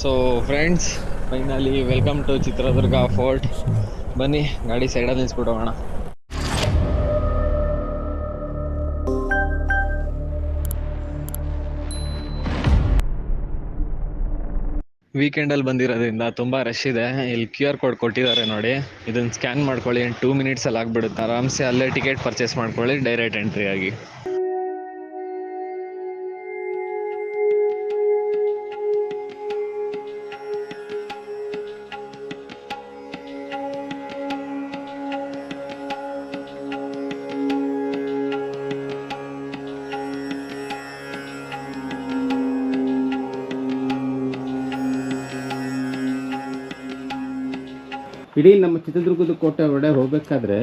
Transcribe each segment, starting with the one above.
So friends finally welcome to Chitradurga fort ಬನ್ನಿ, ಗಾಡಿ ಸೈಡಲ್ಲಿ ನಿಲ್ಸ್ಬಿಡೋಣ. ವೀಕೆಂಡಲ್ಲಿ ಬಂದಿರೋದ್ರಿಂದ ತುಂಬ ರಶ್ ಇದೆ. ಇಲ್ಲಿ ಕ್ಯೂ ಆರ್ ಕೋಡ್ ಕೊಟ್ಟಿದ್ದಾರೆ ನೋಡಿ. ಇದನ್ನು ಸ್ಕ್ಯಾನ್ ಮಾಡ್ಕೊಳ್ಳಿ. ಟೂ ಮಿನಿಟ್ಸಲ್ಲಿ ಆಗಿಬಿಡುತ್ತೆ. ಆರಾಮ್ಸೆ ಅಲ್ಲೇ ಟಿಕೆಟ್ ಪರ್ಚೇಸ್ ಮಾಡ್ಕೊಳ್ಳಿ. ಡೈರೆಕ್ಟ್ ಎಂಟ್ರಿ ಆಗಿ. ಇಡೀ ನಮ್ಮ ಚಿತ್ರದುರ್ಗದ ಕೋಟೆ ಒಳಗಡೆ ಹೋಗ್ಬೇಕಾದ್ರೆ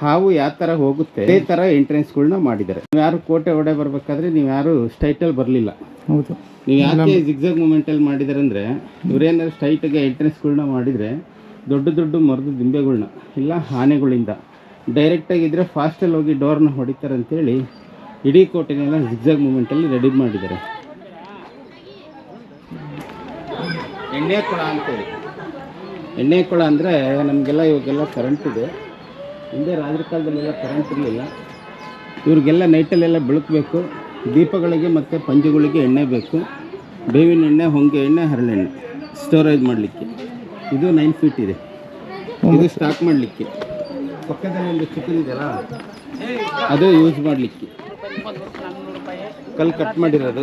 ಹಾವು ಯಾವ ತರ ಹೋಗುತ್ತೆ ಅದೇ ತರ ಎಂಟ್ರೆನ್ಸ್ ಗಳನ್ನ ಮಾಡಿದ್ದಾರೆ. ನೀವು ಯಾರು ಕೋಟೆ ಒಡೆ ಬರ್ಬೇಕಾದ್ರೆ ನೀವು ಯಾರು ಸ್ಟ್ರೈಟಲ್ಲಿ ಬರಲಿಲ್ಲ. ಹೌದು. ನೀವು ಯಾಕೆ ಜಿಗ್ಜಾಗ್ ಮೂಮೆಂಟಲ್ಲಿ ಮಾಡಿದಾರೆ ಅಂದ್ರೆ ಇವ್ರೇನಾದ್ರು ಎಂಟ್ರೆನ್ಸ್ ಗಳನ್ನ ಮಾಡಿದ್ರೆ ದೊಡ್ಡ ದೊಡ್ಡ ಮರದ ದಿಂಬೆಗಳನ್ನ ಇಲ್ಲ ಆನೆಗಳಿಂದ ಡೈರೆಕ್ಟಾಗಿ ಇದ್ರೆ ಫಾಸ್ಟಲ್ಲಿ ಹೋಗಿ ಡೋರ್ನ ಹೊಡಿತಾರೆ ಅಂತೇಳಿ ಇಡೀ ಕೋಟೆನೆಲ್ಲ ಜಿಗ್ಜಾಗ್ ಮೂಮೆಂಟಲ್ಲಿ ರೆಡಿ ಮಾಡಿದ್ದಾರೆ. ಎಣ್ಣೆ ಕೊಳ ಅಂತೇಳಿ. ಎಣ್ಣೆ ಕೊಳ ಅಂದರೆ ನಮಗೆಲ್ಲ ಇವಾಗೆಲ್ಲ ಕರೆಂಟ್ ಇದೆ. ಹಿಂದೆ ರಾಜರ ಕಾಲದಲ್ಲೆಲ್ಲ ಕರೆಂಟ್ ಇರಲಿಲ್ಲ. ಇವ್ರಿಗೆಲ್ಲ ನೈಟಲ್ಲೆಲ್ಲ ಬೆಳಕಬೇಕು. ದೀಪಗಳಿಗೆ ಮತ್ತು ಪಂಜುಗಳಿಗೆ ಎಣ್ಣೆ ಬೇಕು. ಬೇವಿನ ಎಣ್ಣೆ, ಹೊಂಗೆ ಎಣ್ಣೆ ಹರಳೆಣ್ಣೆ ಸ್ಟೋರೇಜ್ ಮಾಡಲಿಕ್ಕೆ. ಇದು ನೈನ್ ಫೀಟ್ ಇದೆ. ಇದು ಸ್ಟಾಕ್ ಮಾಡಲಿಕ್ಕೆ. ಪಕ್ಕದಲ್ಲಿ ಒಂದು ಚಿಕ್ಕದಿದೆಯಲ್ಲ ಅದು ಯೂಸ್ ಮಾಡಲಿಕ್ಕೆ. ಕಲ್ಲು ಕಟ್ ಮಾಡಿರೋದು.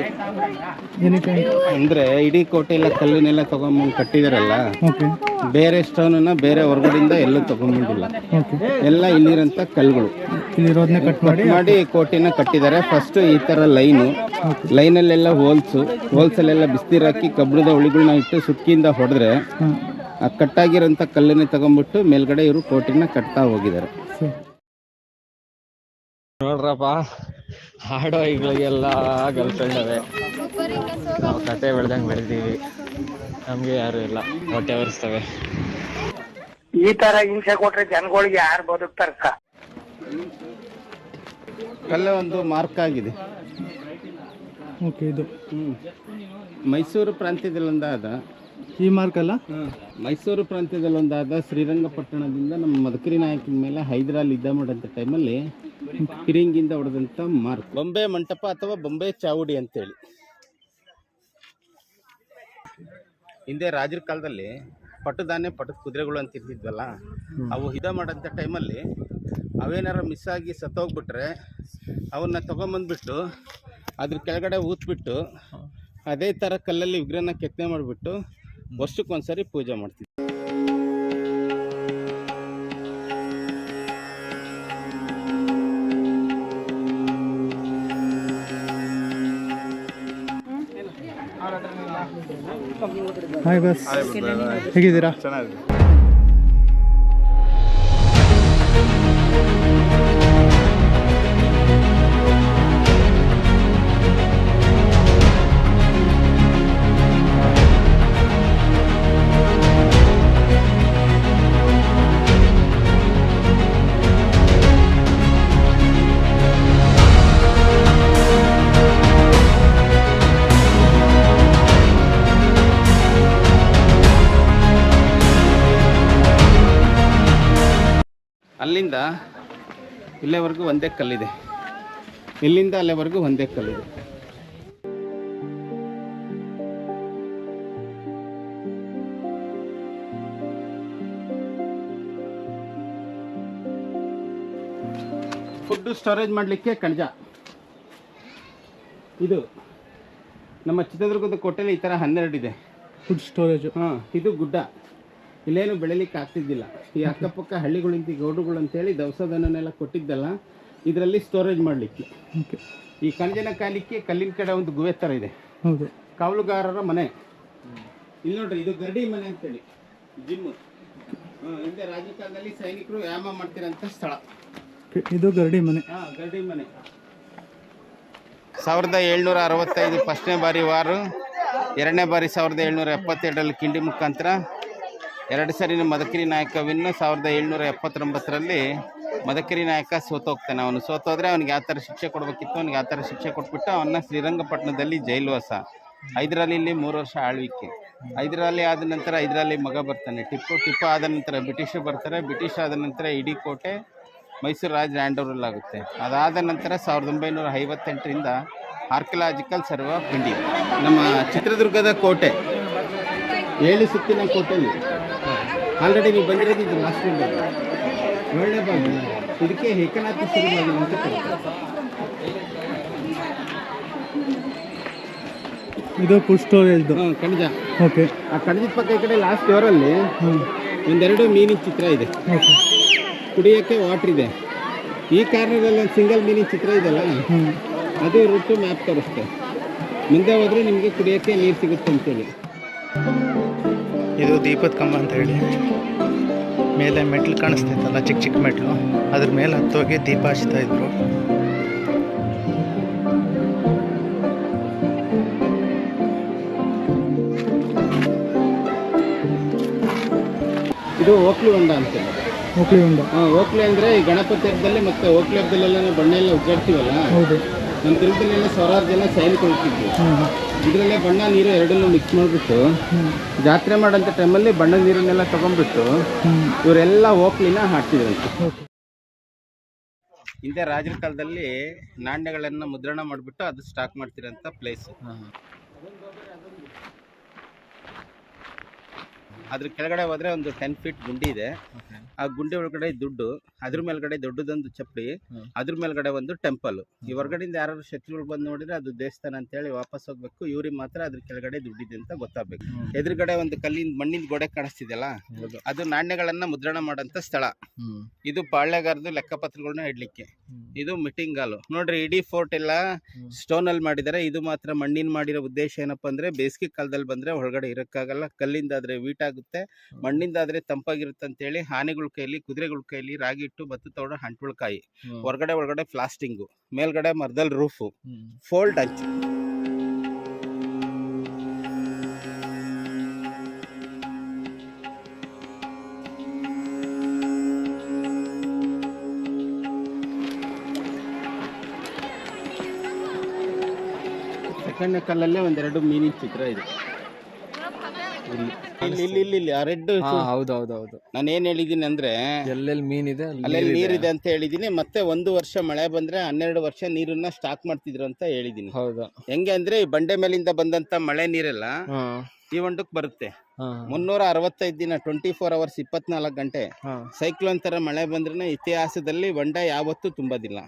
ಅಂದ್ರೆ ಅಂದರೆ ಇಡೀ ಕೋಟೆ ಎಲ್ಲ ಕಲ್ಲನ್ನೆಲ್ಲ ತೊಗೊಂಬಂದು ಕಟ್ಟಿದಾರಲ್ಲ? ಓಕೆ. ಬೇರೆ ಸ್ಟೋನನ್ನ ಬೇರೆ ಹೊರಗಡೆಯಿಂದ ಎಲ್ಲೂ ತೊಗೊಂಬಂದಿಲ್ಲ. ಎಲ್ಲ ಇಲ್ಲಿರಂತ ಕಲ್ಲುಗಳು. ಇಲ್ಲಿರೋದನ್ನೇ ಕಟ್ ಮಾಡಿ? ಕಟ್ ಮಾಡಿ ಕೋಟೆನ ಕಟ್ಟಿದ್ದಾರೆ. ಫಸ್ಟ್ ಈ ತರ ಲೈನು. ಲೈನಲ್ಲೆಲ್ಲ ಹೋಲ್ಸು. ಹೋಲ್ಸಲ್ಲೆಲ್ಲ ಬಿಸ್ನೀರು ಹಾಕಿ ಕಬ್ಬಿಣದ ಉಳಿಗಳನ್ನ ಇಟ್ಟು ಸುಕ್ಕಿಯಿಂದ ಹೊಡೆದ್ರೆ ಆ ಕಟ್ಟಾಗಿರೋಂಥ ಕಲ್ಲನ್ನೇ ತಗೊಂಡ್ಬಿಟ್ಟು ಮೇಲ್ಗಡೆ ಇವರು ಕೋಟೆನ ಕಟ್ತಾ ಹೋಗಿದ್ದಾರೆ. ನೋಡ್ರಪ್ಪ. ಹಾಡೋ ಈಗಳಿಗೆಲ್ಲ ಗರ್ಲ್ ಫ್ರೆಂಡ್ ಅದೇ ನಾವು ಕತೆ ಬೆಳ್ದಂಗೆ ಬೆಳೆದೀವಿ ನಮಗೆ ಯಾರು ಇಲ್ಲ. ಹೊಟ್ಟೆ ಒರೆಸ್ತವೆ. ಈ ತರ ಹಿಂಸೆ ಕೊಟ್ರೆ ಜನಗಳಿಗೆ ಯಾರು ಬದುಕ್ತಾರಕ್ಕ ಕಲ್ಲೇ ಒಂದು ಮಾರ್ಕ್ ಆಗಿದೆ. ಓಕೆ ಇದು. ಮೈಸೂರು ಪ್ರಾಂತ್ಯದಲ್ಲೊಂದಾದ ಈ ಮಾರ್ಕ್ ಅಲ್ಲ? ಮೈಸೂರು ಪ್ರಾಂತ್ಯದಲ್ಲೊಂದಾದ ಶ್ರೀರಂಗಪಟ್ಟಣದಿಂದ ನಮ್ಮ ಮದಕರಿ ನಾಯಕನ ಮೇಲೆ ಹೈದರಾಲಿ ಯುದ್ಧ ಮಾಡಿದಂಥ ಟೈಮಲ್ಲಿ ಕಿರಿಂಗಿಂದ ಹೊಡೆದಂಥ ಮಾರ್ಕ್. ಬೊಂಬೆ ಮಂಟಪ ಅಥವಾ ಬೊಂಬೆ ಚಾವುಡಿ ಅಂತೇಳಿ. ಹಿಂದೆ ರಾಜರ ಕಾಲದಲ್ಲಿ ಪಟ್ಟದಾನೆ ಪಟ್ಟದ ಕುದುರೆಗಳು ಅಂತ ಇರ್ತಿದ್ವಲ್ಲ ಅವು ಇದ ಮಾಡೋಂಥ ಟೈಮಲ್ಲಿ ಅವೇನಾರ ಮಿಸ್ ಆಗಿ ಸತ್ತೋಗ್ಬಿಟ್ರೆ ಅವನ್ನ ತಗೊಂಬಂದ್ಬಿಟ್ಟು ಅದ್ರ ಕೆಳಗಡೆ ಊತ್ಬಿಟ್ಟು ಅದೇ ಥರ ಕಲ್ಲಲ್ಲಿ ವಿಗ್ರಹನ ಕೆತ್ತನೆ ಮಾಡಿಬಿಟ್ಟು ವರ್ಷಕ್ಕೊಂದ್ಸರಿ ಪೂಜೆ ಮಾಡ್ತಿದ್ವಿ ಹಾಯ್ ಬಸ್ ಹೇಗಿದ್ದೀರಾ? ಅಲ್ಲಿಂದ ಇಲ್ಲಿವರೆಗೂ ಒಂದೇ ಕಲ್ಲಿದೆ. ಇಲ್ಲಿಂದ ಅಲ್ಲಿವರೆಗೂ ಒಂದೇ ಕಲ್ಲಿದೆ. ಫುಡ್ ಸ್ಟೋರೇಜ್ ಮಾಡಲಿಕ್ಕೆ ಕಣಜ. ಇದು ನಮ್ಮ ಚಿತ್ರದುರ್ಗದ ಕೋಟೆಲಿ ಈ ಥರ ಹನ್ನೆರಡಿದೆ. ಫುಡ್ ಸ್ಟೋರೇಜು ಹಾಂ ಇದು ಗುಡ್ಡ. ಇಲ್ಲೇನು ಬೆಳಿಲಿಕ್ಕೆ ಆಗ್ತಿದ್ದಿಲ್ಲ. ಈ ಅಕ್ಕಪಕ್ಕ ಹಳ್ಳಿಗಳಿಂದ ಗೌಡರುಗಳು ಅಂತೇಳಿ ದವಸದನ್ನೆಲ್ಲ ಕೊಟ್ಟಿದ್ದಲ್ಲ ಇದರಲ್ಲಿ ಸ್ಟೋರೇಜ್ ಮಾಡಲಿಕ್ಕೆ. ಓಕೆ. ಈ ಕಣಜನ ಕಾಲಿಕ್ಕೆ ಕಲ್ಲಿನ ಕಡೆ ಒಂದು ಗುವೆ ಥರ ಇದೆ. ಹೌದು. ಕಾವಲುಗಾರರ ಮನೆ. ಇಲ್ಲಿ ನೋಡ್ರಿ ಇದು ಗರಡಿ ಮನೆ ಅಂತೇಳಿ. ಜಿಮ್. ಹಿಂದೆ ರಾಜಕಾಲದಲ್ಲಿ ಸೈನಿಕರು ವ್ಯಾಯಾಮ ಮಾಡ್ತಿರೋಂಥ ಸ್ಥಳ. ಇದು ಗರಡಿ ಮನೆ. ಹಾಂ ಗರಡಿ ಮನೆ. ಸಾವಿರದ ಏಳ್ನೂರ ಅರವತ್ತೈದು ಫಸ್ಟ್ನೇ ಬಾರಿ ವಾರು ಎರಡನೇ ಬಾರಿ ಸಾವಿರದ ಏಳ್ನೂರ ಎಪ್ಪತ್ತೆರಡರಲ್ಲಿ ಕಿಂಡಿ ಮುಖಾಂತರ ಎರಡು ಸರಿ ಮದಕರಿ ನಾಯಕ ವಿನ್ನು ಸಾವಿರದ ಏಳ್ನೂರ ಎಪ್ಪತ್ತೊಂಬತ್ತರಲ್ಲಿ ಮದಕರಿ ನಾಯಕ ಸೋತೋಗ್ತಾನೆ. ಅವನು ಸೋತೋದ್ರೆ ಅವ್ನಿಗೆ ಯಾವ ಥರ ಶಿಕ್ಷೆ ಕೊಡಬೇಕಿತ್ತು? ಅವ್ನಿಗೆ ಯಾವ ಥರ ಶಿಕ್ಷೆ ಕೊಟ್ಬಿಟ್ಟು ಅವನ್ನ ಶ್ರೀರಂಗಪಟ್ಟಣದಲ್ಲಿ ಜೈಲುವಾಸ ಹೈದರಾಲಿಲಿ ಮೂರು ವರ್ಷ ಆಳ್ವಿಕೆ. ಹೈದರಾಲಿ ಆದ ನಂತರ ಹೈದರಾಲಿ ಮಗ ಬರ್ತಾನೆ. ಟಿಪ್ಪು ಟಿಪ್ಪು ಆದ ನಂತರ ಬ್ರಿಟಿಷರು ಬರ್ತಾರೆ. ಬ್ರಿಟಿಷ್ ಆದ ನಂತರ ಇಡೀ ಕೋಟೆ ಮೈಸೂರು ರಾಜ ಓವರ್ ಆಗುತ್ತೆ ಅದಾದ ನಂತರ ಸಾವಿರದ ಒಂಬೈನೂರ ಐವತ್ತೆಂಟರಿಂದ ಆರ್ಕಿಯಲಾಜಿಕಲ್ ಸರ್ವೆ ಇಂಡಿಯಾ ನಮ್ಮ ಚಿತ್ರದುರ್ಗದ ಕೋಟೆ, ಏಳು ಸುತ್ತಿನ ಕೋಟೆಯಲ್ಲಿ. ಆಲ್ರೆಡಿ ನೀವು ಬಂದಿರೋದು ಇದು ಲಾಸ್ಟ್ ಒಳ್ಳೆ ಭಾಗ ಇದಕ್ಕೆ ಏಕನಾಥ ಸಿರಿಬಾಗಿಲು ಅಂತ ಇದು ಫುಲ್ ಸ್ಟೋರೇಜ್ ಹಾಂ ಕಣಜ ಓಕೆ ಆ ಕಣಜದ ಪಕ್ಕ ಈ ಕಡೆ ಲಾಸ್ಟ್ ಡೋರಲ್ಲಿ ಒಂದೆರಡು ಮೀನಿನ ಚಿತ್ರ ಇದೆ. ಕುಡಿಯೋಕ್ಕೆ ವಾಟ್ರ್ ಇದೆ. ಈ ಕಾರ್ನರಲ್ಲಿ ಒಂದು ಸಿಂಗಲ್ ಮೀನಿನ ಚಿತ್ರ ಇದೆಯಲ್ಲ ಅಲ್ಲ ಅದು ರೂಟು ಮ್ಯಾಪ್ ತೋರಿಸುತ್ತೆ ಮುಂದೆ ಹೋದರೆ ನಿಮಗೆ ಕುಡಿಯೋಕ್ಕೆ ನೀರು ಸಿಗುತ್ತೆ ಅಂತೇಳಿ. ಇದು ದೀಪದ ಕಂಬ ಅಂತ ಹೇಳಿ. ಮೇಲೆ ಮೆಟ್ಲು ಕಾಣಿಸ್ತೈತಲ್ಲ ಚಿಕ್ಕ ಚಿಕ್ಕ ಮೆಟ್ಲು. ಅದ್ರ ಮೇಲೆ ಹತ್ತೋಗಿ ದೀಪ ಹಚ್ತಾ ಇದ್ರು. ಇದು ಓಕ್ಲಿ ಹೊಂಡ ಅಂತ ಓಕ್ಲಿ ಹೊಂಡ. ಹಾಂ ಓಕ್ಲಿ ಅಂದ್ರೆ ಈ ಗಣಪತಿ ಹಬ್ಬದಲ್ಲಿ ಮತ್ತೆ ಓಕ್ಲಿ ಹಬ್ಬದಲ್ಲೆಲ್ಲ ಬಣ್ಣ ಎಲ್ಲ ಉಗ್ಗಾಡ್ತೀವಲ್ಲ? ಹೌದು. ನಮ್ಮ ತಿರುಗದಲ್ಲೆಲ್ಲ ಸಾವಿರಾರು ಜನ ಸೈನ್ ಹ್ಞೂ ಇದರಲ್ಲೇ ಬಣ್ಣ ನೀರು ಎರಡನ್ನೂ ಮಿಕ್ಸ್ ಮಾಡಿಬಿಟ್ಟು ಜಾತ್ರೆ ಮಾಡೋಂಥ ಟೈಮಲ್ಲಿ ಬಣ್ಣ ನೀರನ್ನೆಲ್ಲ ತೊಗೊಂಡ್ಬಿಟ್ಟು ಇವರೆಲ್ಲ ಹೋಗ್ಲಿನ ಹಾಕ್ತಿದ್ರಂತೆ ಓಕೆ. ಹಿಂದೆ ರಾಜರ ಕಾಲದಲ್ಲಿ ನಾಣ್ಯಗಳನ್ನು ಮುದ್ರಣ ಮಾಡಿಬಿಟ್ಟು ಅದು ಸ್ಟಾಕ್ ಮಾಡ್ತಿರೋಂಥ ಪ್ಲೇಸ್ ಅದ್ರ ಕೆಳಗಡೆ ಹೋದ್ರೆ ಒಂದು ಟೆನ್ ಫೀಟ್ ಗುಂಡಿ ಇದೆ. ಆ ಗುಂಡಿ ಒಳಗಡೆ ದುಡ್ಡು ಅದ್ರ ಮೇಲ್ಗಡೆ ದೊಡ್ಡದೊಂದು ಚಪ್ಪಡಿ ಅದ್ರ ಮೇಲ್ಗಡೆ ಒಂದು ಟೆಂಪಲ್. ಈ ಹೊರಗಡೆಯಿಂದ ಯಾರು ಶತ್ರುಗಳು ಬಂದು ನೋಡಿದ್ರೆ ಅದು ದೇವಸ್ಥಾನ ಅಂತ ಹೇಳಿ ವಾಪಸ್ ಹೋಗ್ಬೇಕು. ಇವ್ರಿಗೆ ಮಾತ್ರ ಅದ್ರ ಕೆಳಗಡೆ ದುಡ್ಡಿದೆ ಅಂತ ಗೊತ್ತಾಗ್ಬೇಕು. ಎದುರುಗಡೆ ಒಂದು ಕಲ್ಲಿನ ಮಣ್ಣಿನ ಗೋಡೆ ಕಾಣಿಸ್ತಿದೆಯಲ್ಲ? ಅದು ನಾಣ್ಯಗಳನ್ನ ಮುದ್ರಣ ಮಾಡಂತ ಸ್ಥಳ. ಇದು ಪಾಳ್ಯಗಾರದು ಲೆಕ್ಕಪತ್ರಗಳನ್ನ ಇಡ್ಲಿಕ್ಕೆ. ಇದು ಮೀಟಿಂಗ್ ಹಾಲು. ನೋಡ್ರಿ ಇಡೀ ಫೋರ್ಟ್ ಎಲ್ಲ ಸ್ಟೋನ್ ಅಲ್ಲಿ ಮಾಡಿದ್ದಾರೆ. ಇದು ಮಾತ್ರ ಮಣ್ಣಿನ ಮಾಡಿರೋ ಉದ್ದೇಶ ಏನಪ್ಪಾ ಅಂದ್ರೆ ಬೇಸಿಗೆ ಕಾಲದಲ್ಲಿ ಬಂದ್ರೆ ಒಳಗಡೆ ಇರಕ್ಕಾಗಲ್ಲ. ಕಲ್ಲಿಂದ ಆದ್ರೆ ವೀಟ್ ಆಗುತ್ತೆ ಮಣ್ಣಿಂದ ಆದ್ರೆ ತಂಪಾಗಿರುತ್ತೆ ಅಂತ ಹೇಳಿ ಆನೆಗಳ ಕೈಲಿ ಕುದುರೆಗಳ ಕೈಲಿ ರಾಗಿ ಇಟ್ಟು ಭತ್ತ ತೋಡ ಹಂಟುಳ್ಕಾಯಿ ಹೊರಗಡೆ ಒಳಗಡೆ ಪ್ಲಾಸ್ಟಿಂಗು. ಮೇಲ್ಗಡೆ ಮರದಲ್ಲಿ ರೂಫು. ಫೋಲ್ಡ್ ಹಂಚು ಸೆಕೆಂಡ್ ಕಲ್ಲಲ್ಲೇ ಒಂದೆರಡು ಮೀನಿನ ಚಿತ್ರ ಇದೆ. ಇಲ್ಲಿ ಇಲ್ಲಿ ಇಲ್ಲಿ ಇಲ್ಲಿ ಇಲ್ಲಿ ಆ ರೆಡ್ ಹೌದು ಹೌದು ಹೌದು ನಾನು ಏನ್ ಹೇಳಿದೀನಿ ಅಂದ್ರೆ ಎಲ್ಲೆಲ್ಲಿ ಮೀನಿದೆ ಅಲ್ಲೆಲ್ಲಿ ನೀರಿದೆ. ಅಂತ ಹೇಳಿದೀನಿ ಮತ್ತೆ ಒಂದು ವರ್ಷ ಮಳೆ ಬಂದ್ರೆ ಹನ್ನೆರಡು ವರ್ಷ ನೀರನ್ನ ಸ್ಟಾಕ್ ಮಾಡ್ತಿದ್ರು ಅಂತ ಹೇಳಿದೀನಿ ಹೌದು. ಹೆಂಗೆ ಅಂದ್ರೆ ಈ ಬಂಡೆ ಮೇಲಿಂದ ಬಂದಂತ ಮಳೆ ನೀರೆಲ್ಲ ಹಾಂ. ಈ ಹೊಂಡಕ್ಕೆ ಬರುತ್ತೆ. ಹಾಂ. ಮುನ್ನೂರ ಅರವತ್ತೈದು ದಿನ ಟ್ವೆಂಟಿ ಫೋರ್ ಅವರ್ಸ್ ಇಪ್ಪತ್ನಾಲ್ಕು ಗಂಟೆ ಹಾಂ. ಸೈಕ್ಲೋನ್ ತರ ಮಳೆ ಬಂದ್ರೆ ಇತಿಹಾಸದಲ್ಲಿ ಹೊಂಡ ಯಾವತ್ತೂ ತುಂಬೋದಿಲ್ಲ.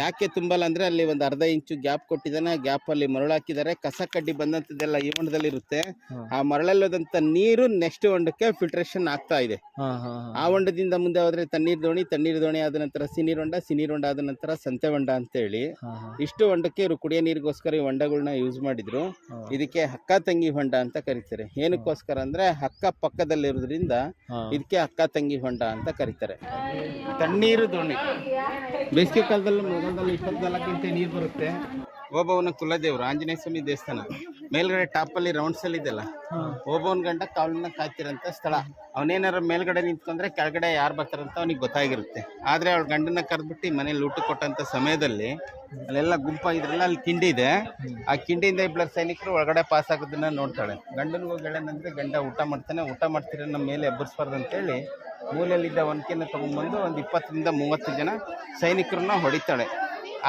ಯಾಕೆ ತುಂಬಲ್ಲ ಅಂದ್ರೆ ಅಲ್ಲಿ ಒಂದು ಅರ್ಧ ಇಂಚು ಗ್ಯಾಪ್ ಕೊಟ್ಟಿದ್ದಾನೆ ಗ್ಯಾಪ್ ಅಲ್ಲಿ ಮರಳು ಹಾಕಿದ್ದಾರೆ ಕಸ ಕಡ್ಡಿ ಬಂದಂತದ್ದೆಲ್ಲ ಈ ಹೊಂಡದಲ್ಲಿ ಇರುತ್ತೆ. ಆ ಮರಳಲ್ಲದಂತ ನೀರು ನೆಕ್ಸ್ಟ್ ಹೊಂಡಕ್ಕೆ ಫಿಲ್ಟ್ರೇಷನ್ ಆಗ್ತಾ ಇದೆ. ಆ ಹೊಂಡದಿಂದ ಮುಂದೆ ಹೋದ್ರೆ ತಣ್ಣೀರ್ ದೋಣಿ ತಣ್ಣೀರ್ ದೋಣಿ ಆದ ನಂತರ ಸಿನೀರ್ ಹೊಂಡ ಸಿನೀರ್ ಹೊಂಡ ಆದ ನಂತರ ಸಂತೆ ಹೊಂಡ ಅಂತೇಳಿ ಇಷ್ಟು ಹೊಂಡಕ್ಕೆ ಇವರು ಕುಡಿಯೋ ನೀರಿಗೋಸ್ಕರ ಈ ಹೊಂಡಗಳನ್ನ ಯೂಸ್ ಮಾಡಿದ್ರು. ಇದಕ್ಕೆ ಹಕ್ಕ ತಂಗಿ ಹೊಂಡ ಅಂತ ಕರೀತಾರೆ. ಏನಕ್ಕೋಸ್ಕರ ಅಂದ್ರೆ ಅಕ್ಕ ಪಕ್ಕದಲ್ಲಿರೋದ್ರಿಂದ ಇರೋದ್ರಿಂದ ಇದಕ್ಕೆ ಹಕ್ಕ ತಂಗಿ ಹೊಂಡ ಅಂತ ಕರೀತಾರೆ. ತಣ್ಣೀರು ದೋಣಿ. ಬೇಸಿಗೆ ಕಾಲದಲ್ಲಿ ಮಳೆಗಾಲದಲ್ಲಿ ಗಂಟೆ ನೀರು ಬರುತ್ತೆ. ಓಬವ್ವನ ಕುಲದೇವರು, ಆಂಜನೇಯ ಸ್ವಾಮಿ ದೇವಸ್ಥಾನ. ಮೇಲ್ಗಡೆ ಟಾಪ್ ಅಲ್ಲಿ ರೌಂಡ್ಸ್ ಅಲ್ಲಿ ಇದೆಲ್ಲ ಓಬವ್ವನ ಗಂಡ ಕಾವಲನ್ನ ಕಾಯ್ತಿರೋಂಥ ಸ್ಥಳ. ಅವನೇನಾರ ಮೇಲ್ಗಡೆ ನಿಂತ್ಕೊಂಡ್ರೆ ಕೆಳಗಡೆ ಯಾರು ಬರ್ತಾರಂತ ಅವ್ನಿಗೆ ಗೊತ್ತಾಗಿರುತ್ತೆ. ಆದ್ರೆ ಅವಳ ಗಂಡನ ಕರೆದ್ಬಿಟ್ಟು ಮನೇಲಿ ಊಟ ಕೊಟ್ಟಂತ ಸಮಯದಲ್ಲಿ ಅಲ್ಲೆಲ್ಲ ಗುಂಪಾಗಿದ್ರಲ್ಲ ಅಲ್ಲಿ ಕಿಂಡಿ ಇದೆ. ಆ ಕಿಂಡಿಯಿಂದ ಇಬ್ಬರು ಸೈನಿಕರು ಒಳಗಡೆ ಪಾಸ್ ಆಗೋದನ್ನ ನೋಡ್ತಾಳೆ. ಗಂಡನಿಗೂ ಹೇಳೇನಂದ್ರೆ ಗಂಡ ಊಟ ಮಾಡ್ತಾನೆ. ಊಟ ಮಾಡ್ತೀರ ನಮ್ಮ ಮೇಲೆ ಎಬ್ಬರಿಸ್ಬಾರ್ದು ಅಂತೇಳಿ ಮೂಲೆಯಲ್ಲಿದ್ದ ಒನಕೆಯನ್ನು ತೊಗೊಂಡ್ಬಂದು ಒಂದು ಇಪ್ಪತ್ತರಿಂದ ಮೂವತ್ತು ಜನ ಸೈನಿಕರನ್ನ ಹೊಡಿತಾಳೆ.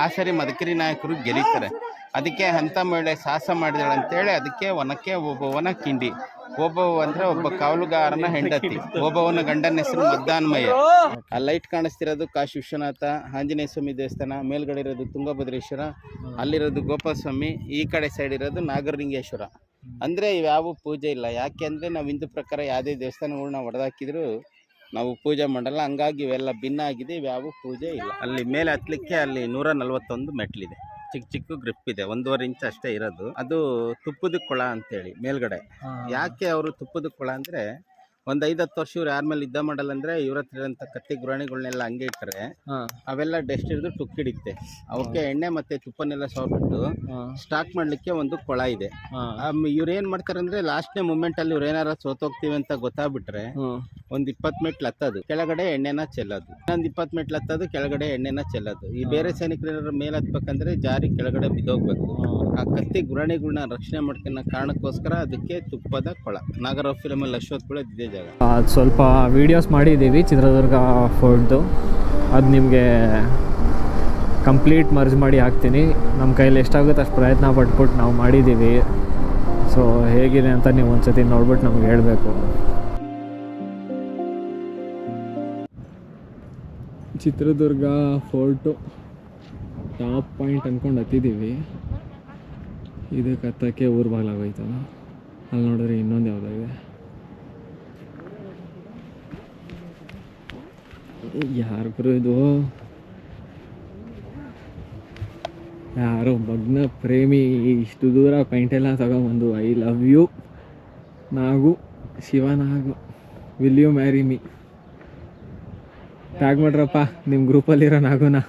ಆ ಸರಿ ಮದಕರಿ ನಾಯಕರು ಗೆಲ್ಲುತ್ತಾರೆ ಅದಕ್ಕೆ ಹಂತ ಮಹಿಳೆ ಸಾಹಸ ಮಾಡಿದಾಳೆ ಅಂತೇಳಿ ಅದಕ್ಕೆ ಒನಕ್ಕೆ ಒಬ್ಬವನ ಕಿಂಡಿ. ಒಬ್ಬವ ಅಂದರೆ ಒಬ್ಬ ಕಾವಲುಗಾರನ ಹೆಂಡತಿ. ಒಬ್ಬವನ ಗಂಡನ ಹೆಸರು ಮದ್ದಾನ್ಮಯ್ಯ ಆ ಲೈಟ್ ಕಾಣಿಸ್ತಿರೋದು ಕಾಶಿ ವಿಶ್ವನಾಥ ಆಂಜನೇಯ ಸ್ವಾಮಿ ದೇವಸ್ಥಾನ, ಮೇಲ್ಗಡೆ ಇರೋದು ತುಂಗಭದ್ರೇಶ್ವರ, ಅಲ್ಲಿರೋದು ಗೋಪಾಲಸ್ವಾಮಿ, ಈ ಕಡೆ ಸೈಡ್ ಇರೋದು ನಾಗರಲಿಂಗೇಶ್ವರ. ಅಂದ್ರೆ ಇವ್ಯಾವ ಪೂಜೆ ಇಲ್ಲ. ಯಾಕೆ ಅಂದರೆ ನಾವು ಹಿಂದೂ ಪ್ರಕಾರ ಯಾವುದೇ ದೇವಸ್ಥಾನಗಳನ್ನ ಹೊಡೆದಾಕಿದ್ರು ನಾವು ಪೂಜೆ ಮಾಡಲ್ಲ ಹಂಗಾಗಿ ಇವೆಲ್ಲ ಭಿನ್ನ ಆಗಿದೆ ಯಾವ ಪೂಜೆ ಇಲ್ಲ. ಅಲ್ಲಿ ಮೇಲೆ ಹತ್ತಲಿಕ್ಕೆ ಅಲ್ಲಿ ನೂರ ನಲ್ವತ್ತೊಂದು ಮೆಟ್ಲಿದೆ. ಚಿಕ್ಕ ಚಿಕ್ಕ ಗ್ರಿಪ್ ಇದೆ ಒಂದೂವರೆ ಇಂಚ್ ಅಷ್ಟೇ ಇರೋದು. ಅದು ತುಪ್ಪದ ಕೊಳ ಅಂತೇಳಿ ಮೇಲ್ಗಡೆ. ಯಾಕೆ ಅವರು ತುಪ್ಪದ ಕೊಳ ಅಂದ್ರೆ ಒಂದ್ ಐದ್ ಹತ್ತು ವರ್ಷ ಇವ್ರು ಯಾರ ಮೇಲೆ ಯುದ್ಧ ಮಾಡಲ್ಲ ಅಂದ್ರೆ ಇವ್ರ ಹತ್ರ ಇರೋಂಥ ಕತ್ತಿ ಗುರಾಣಿಗಳನ್ನೆಲ್ಲ ಹಂಗೆ ಇಟ್ಟರೆ ಅವೆಲ್ಲ ಡಸ್ಟ್ ಹಿಡಿದು ತುಕ್ಕಿಡಿತ್ತೆ. ಅವಕ್ಕೆ ಎಣ್ಣೆ ಮತ್ತೆ ತುಪ್ಪನೆಲ್ಲ ಸವರ್ಬಿಟ್ಟು ಹಾಂ. ಸ್ಟಾಕ್ ಮಾಡ್ಲಿಕ್ಕೆ ಒಂದು ಕೊಳ ಇದೆ. ಇವ್ರ ಏನ್ ಮಾಡ್ತಾರೆ ಅಂದ್ರೆ ಲಾಸ್ಟ್ನೇ ಮೂಮೆಂಟ್ ಅಲ್ಲಿ ಇವ್ರು ಏನಾರ ಸೋತೋಗ್ತೀವಿ ಅಂತ ಗೊತ್ತಾಗ್ಬಿಟ್ರೆ ಒಂದ್ ಇಪ್ಪತ್ತು ಮೆಟ್ಲು ಹತ್ತೋದು ಕೆಳಗಡೆ ಎಣ್ಣೆನ ಚೆಲ್ಲೋದು. ಇನ್ನೊಂದ್ ಇಪ್ಪತ್ ಮೆಟ್ಲು ಹತ್ತದು ಕೆಳಗಡೆ ಎಣ್ಣೆನ ಚೆಲ್ಲೋದು. ಈ ಬೇರೆ ಸೈನಿಕರ ಮೇಲೆ ಹತ್ಬೇಕಂದ್ರೆ ಜಾರಿ ಕೆಳಗಡೆ ಬಿದ್ದೋಗ್ಬೇಕು. ಆ ಕತ್ತಿ ಗುರಾಣಿಗಳನ್ನ ರಕ್ಷಣೆ ಮಾಡ್ಕೊಳ್ಳೋ ಕಾರಣಕ್ಕೋಸ್ಕರ ಅದಕ್ಕೆ ತುಪ್ಪದ ಕೊಳ. ನಾಗರಾವ್ ಫಿಲಮಲ್ಲಿ ಅಶ್ವತ್ ಕೂಡ ಇದೇ ಜಾಗ. ಅದು ಸ್ವಲ್ಪ ವೀಡಿಯೋಸ್ ಮಾಡಿದ್ದೀವಿ ಚಿತ್ರದುರ್ಗ ಫೋರ್ಟ್ದು ಅದು ನಿಮಗೆ ಕಂಪ್ಲೀಟ್ ಮರ್ಜ್ ಮಾಡಿ ಹಾಕ್ತೀನಿ. ನಮ್ಮ ಕೈಯಲ್ಲಿ ಎಷ್ಟಾಗುತ್ತೆ ಅಷ್ಟು ಪ್ರಯತ್ನ ಪಟ್ಬಿಟ್ಟು ನಾವು ಮಾಡಿದ್ದೀವಿ. ಸೊ ಹೇಗಿದೆ ಅಂತ ನೀವು ಒಂದ್ಸತಿ ನೋಡ್ಬಿಟ್ಟು ನಮ್ಗೆ ಹೇಳಬೇಕು. ಚಿತ್ರದುರ್ಗ ಫೋರ್ಟು ಟಾಪ್ ಪಾಯಿಂಟ್ ಅಂದ್ಕೊಂಡು ಹತ್ತಿದ್ದೀವಿ. ಇದಕ್ಕೆ ಹತ್ತಕ್ಕೆ ಊರು ಬಾಗ್ಲಾಗೋಯ್ತಲ್ಲ ಅಲ್ಲಿ ನೋಡಿದ್ರೆ ಇನ್ನೊಂದು ಯಾವುದೋ ಯಾರು ಇದು ಯಾರೋ ಮಗ್ನ ಪ್ರೇಮಿ ಇಷ್ಟು ದೂರ ಪೈಂಟೆಲ್ಲ ತಗೊಂಬಂದು I love you Nagu Shivanagu will you marry me tag ಮಾಡ್ರಪ್ಪ ನಿಮ್ಮ ಗ್ರೂಪಲ್ಲಿರೋ ನಾಗುನ